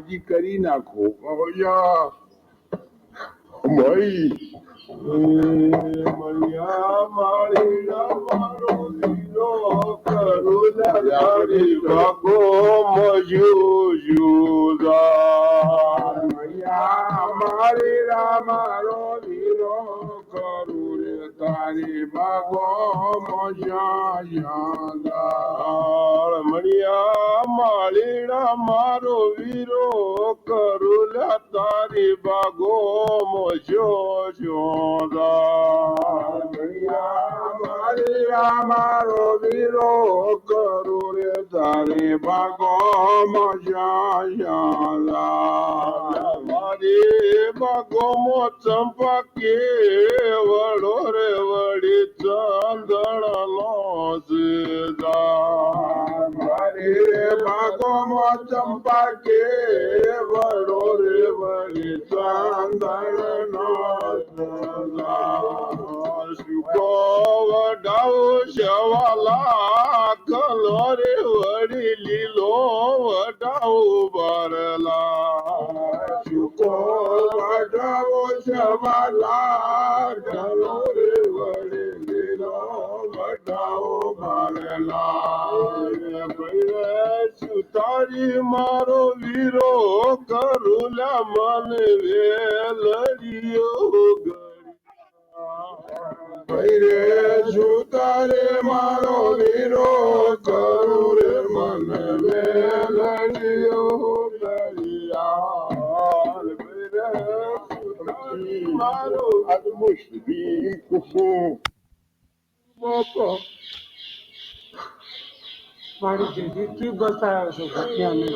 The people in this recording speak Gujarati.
હાજી કરી નાખો. મારી મારો લીલો કરું તારી ભાગો મજા યાદાર મણિયા માળીડા મારો વીરો કરુલા તારી બાગો મોજો માળીડા મારો વીરો કરું રે તારી બાગો મજા યાદાર મારી બાગો મો ચંપકે વડો રે વડી ચંદણ લો મારે બાગો મો ચંપા કે વડો રે વળી ચાંદણ નો શુકો વડાવો શવાલા કલો રે વળી લીલો વડાવો બરલા શુકો વડાવો શવાલા કલો રે વળી લીલો વડાવો બરલા સુતારી મારો વીરો કરુલા મન વેલડિયો ભૈરે સુતારે મારો વીરો કરું રે મન વેલડિયો દરિયા મારો અદમુશ્રી કુસુમ. બાપા. મારી જિંદગી. બસાવ્યો છો? ભટિયાને